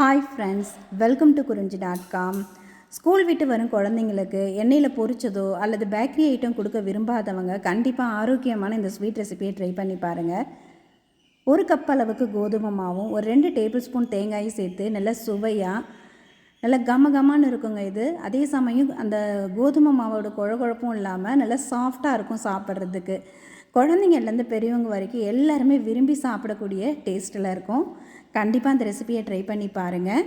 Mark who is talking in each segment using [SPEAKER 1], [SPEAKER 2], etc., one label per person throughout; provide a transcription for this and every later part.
[SPEAKER 1] Hi friends welcome to Kurinji dot com school விட்டு வரும் குழந்தைங்களுக்கு எண்ணெயில் பொரிச்சதோ அல்லது பேக்கரி ஐட்டம் கொடுக்க விரும்பாதவங்க கண்டிப்பாக ஆரோக்கியமான இந்த ஸ்வீட் ரெசிபியை ட்ரை பண்ணி பாருங்கள் ஒரு கப் அளவுக்கு கோதுமை மாவும் ஒரு ரெண்டு டேபிள் ஸ்பூன் தேங்காயும் சேர்த்து நல்லா சுவையாக நல்லா கம கமான்னு இருக்குங்க இது. அதே சமயம் அந்த கோதுமை மாவோட குழகுழப்பும் இல்லாமல் நல்லா சாஃப்டாக இருக்கும் சாப்பிட்றதுக்கு. குழந்தைங்கள்லேருந்து பெரியவங்க வரைக்கும் எல்லாருமே விரும்பி சாப்பிடக்கூடிய டேஸ்ட்டில் இருக்கும். கண்டிப்பாக அந்த ரெசிபியை ட்ரை பண்ணி பாருங்கள்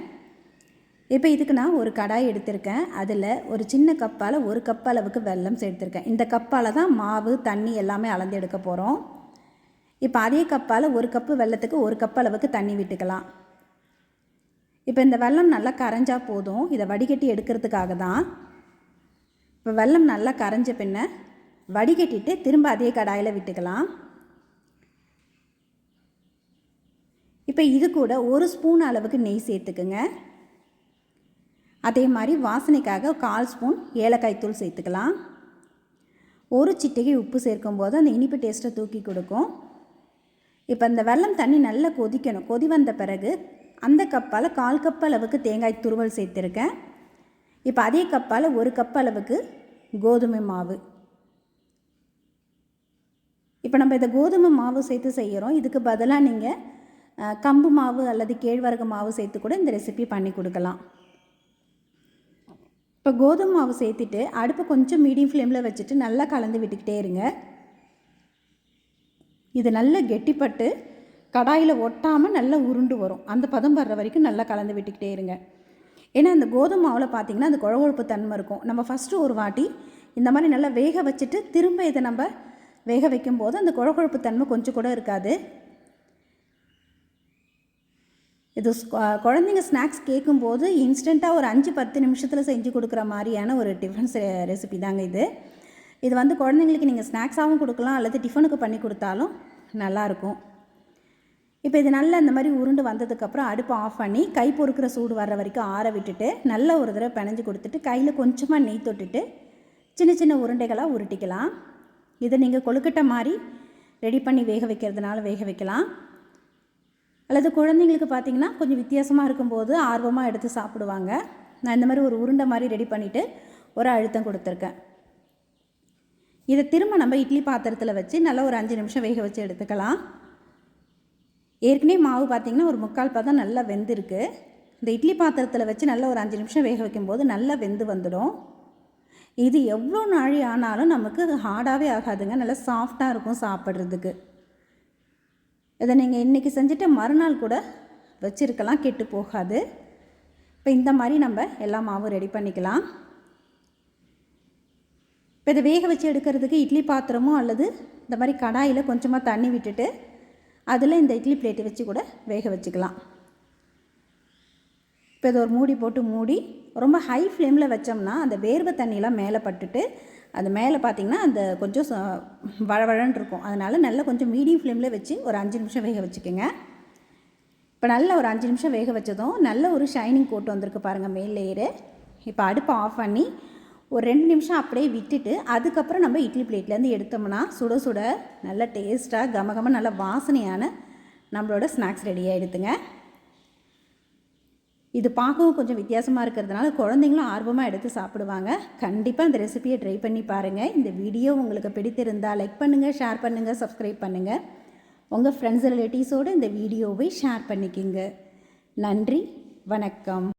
[SPEAKER 1] இப்போ இதுக்கு நான் ஒரு கடாய் எடுத்திருக்கேன். அதில் ஒரு சின்ன கப்பால் ஒரு கப் அளவுக்கு வெல்லம் சேர்த்துருக்கேன். இந்த கப்பால் தான் மாவு தண்ணி எல்லாமே அளந்து எடுக்க போகிறோம் இப்போ அதே கப்பால் ஒரு கப்பு வெள்ளத்துக்கு ஒரு கப் அளவுக்கு தண்ணி விட்டுக்கலாம். இப்போ இந்த வெல்லம் நல்லா கரைஞ்சா போதும். இதை வடிகட்டி எடுக்கிறதுக்காக தான். இப்போ வெல்லம் நல்லா கரைஞ்ச பின்ன வடிகட்டிட்டு திரும்ப அதே கடாயில் விட்டுக்கலாம். இப்போ இது கூட ஒரு ஸ்பூன் அளவுக்கு நெய் சேர்த்துக்குங்க. அதே மாதிரி வாசனைக்காக கால் ஸ்பூன் ஏலக்காய் தூள் சேர்த்துக்கலாம். ஒரு சிட்டிகை உப்பு சேர்க்கும் போது அந்த இனிப்பு டேஸ்ட்டை தூக்கி கொடுக்கும். இப்போ இந்த வெல்லம் தண்ணி நல்லா கொதிக்கணும். கொதி வந்த பிறகு அந்த கப்பால் கால் கப் அளவுக்கு தேங்காய் துருவல் சேர்த்துருக்கேன். இப்போ அதே கப்பால் ஒரு கப் அளவுக்கு கோதுமை மாவு. இப்போ நம்ம இதை கோதுமை மாவு சேர்த்து செய்கிறோம் இதுக்கு பதிலாக நீங்கள் கம்பு மாவு அல்லது கேழ்வரகு மாவு சேர்த்து கூட இந்த ரெசிபி பண்ணி கொடுக்கலாம். இப்போ கோதுமை மாவு சேர்த்துட்டு அடுப்பை கொஞ்சம் மீடியம் ஃப்ளேமில் வச்சுட்டு நல்லா கலந்து விட்டுக்கிட்டே இருங்க. இது நல்லா கெட்டிப்பட்டு கடாயில் ஒட்டாமல் நல்லா உருண்டு வரும். அந்த பதம் வர்ற வரைக்கும் நல்லா கலந்து விட்டுக்கிட்டே இருங்க. ஏன்னா அந்த கோதுமை மாவில் பார்த்திங்கன்னா அந்த குழகுழப்பு தன்மை இருக்கும். நம்ம ஃபஸ்ட்டு ஒரு வாட்டி இந்த மாதிரி நல்லா வேக வச்சுட்டு திரும்ப இதை நம்ம வேக வைக்கும்போது அந்த குழகுழப்பு தன்மை கொஞ்சம் கூட இருக்காது. இது குழந்தைங்க ஸ்நாக்ஸ் கேட்கும்போது இன்ஸ்டண்ட்டாக ஒரு அஞ்சு பத்து நிமிஷத்தில் செஞ்சு கொடுக்குற மாதிரியான ஒரு டிஃபன் ரெசிபி தாங்க இது. இது வந்து குழந்தைங்களுக்கு நீங்கள் ஸ்நாக்ஸாகவும் கொடுக்கலாம் அல்லது டிஃபனுக்கு பண்ணி கொடுத்தாலும் நல்லாயிருக்கும் இப்போ இது நல்லா இந்த மாதிரி உருண்டு வந்ததுக்கப்புறம் அடுப்பை ஆஃப் பண்ணி கை பொறுக்கிற சூடு வர்ற வரைக்கும் ஆற விட்டுட்டு நல்ல ஒரு தடவை பிணைஞ்சு கொடுத்துட்டு கையில் கொஞ்சமாக நெய் தொட்டுட்டு சின்ன சின்ன உருண்டைகளாக உருட்டிக்கலாம். இதை நீங்கள் கொழுக்கட்டை மாதிரி ரெடி பண்ணி வேக வைக்கிறதுனால வேக வைக்கலாம். அல்லது குழந்தைங்களுக்கு பார்த்திங்கன்னா கொஞ்சம் வித்தியாசமாக இருக்கும்போது ஆர்வமாக எடுத்து சாப்பிடுவாங்க. நான் இந்த மாதிரி ஒரு உருண்டை மாதிரி ரெடி பண்ணிவிட்டு ஒரு அழுத்தம் கொடுத்துருக்கேன். இதை திரும்ப நம்ம இட்லி பாத்திரத்தில் வச்சு நல்லா ஒரு அஞ்சு நிமிஷம் வேக வச்சு எடுத்துக்கலாம். ஏற்கனவே மாவு பார்த்திங்கன்னா ஒரு முக்கால் பதம் நல்லா வெந்திருக்கு. இந்த இட்லி பாத்திரத்தில் வச்சு நல்லா ஒரு அஞ்சு நிமிஷம் வேக வைக்கும்போது நல்லா வெந்து வந்துடும். இது எவ்வளோ நாழி ஆனாலும் நமக்கு ஹார்டாகவே ஆகாதுங்க. நல்லா சாஃப்டாக இருக்கும் சாப்பிட்றதுக்கு. இதை நீங்கள் இன்றைக்கி செஞ்சுட்டு மறுநாள் கூட வச்சுருக்கலாம் கெட்டு போகாது. இப்போ இந்த மாதிரி நம்ம எல்லா மாவும் ரெடி பண்ணிக்கலாம். இப்போ இதை வேக வச்சு எடுக்கிறதுக்கு இட்லி பாத்திரமோ அல்லது இந்த மாதிரி கடாயில் கொஞ்சமாக தண்ணி விட்டுட்டு அதில் இந்த இட்லி பிளேட்டு வச்சு கூட வேக வச்சுக்கலாம். இப்போ இதை ஒரு மூடி போட்டு மூடி ரொம்ப ஹை ஃப்ளேமில் வச்சோம்னா அந்த வேர்வை தண்ணியெலாம் மேலே பட்டுட்டு அது மேலே பார்த்திங்கன்னா அந்த கொஞ்சம் வழவழன்னு இருக்கும். அதனால் நல்லா கொஞ்சம் மீடியம் ஃப்ளேமில் வச்சு ஒரு அஞ்சு நிமிஷம் வேக வச்சுக்கோங்க. இப்போ நல்லா ஒரு அஞ்சு நிமிஷம் வேக வச்சதும் நல்ல ஒரு ஷைனிங் போட்டு வந்திருக்கு பாருங்கள் மேல் லேயரு இப்போ அடுப்பை ஆஃப் பண்ணி ஒரு ரெண்டு நிமிஷம் அப்படியே விட்டுட்டு அதுக்கப்புறம் நம்ம இட்லி பிளேட்லேருந்து எடுத்தோம்னா சுட சுட நல்ல டேஸ்ட்டாக கமகம நல்ல வாசனையான நம்மளோட ஸ்நாக்ஸ் ரெடி ஆகிடுதுங்க இது பார்க்கவும் கொஞ்சம் வித்தியாசமாக இருக்கிறதுனால குழந்தைங்களும் ஆர்வமாக எடுத்து சாப்பிடுவாங்க. கண்டிப்பாக அந்த ரெசிபியை ட்ரை பண்ணி பாருங்கள் இந்த வீடியோ உங்களுக்கு பிடித்திருந்தால் லைக் பண்ணுங்கள் ஷேர் பண்ணுங்கள் சப்ஸ்கிரைப் பண்ணுங்கள் உங்கள் ஃப்ரெண்ட்ஸ் ரிலேட்டிவ்ஸோடு இந்த வீடியோவை ஷேர் பண்ணிக்கிங்க. நன்றி வணக்கம்.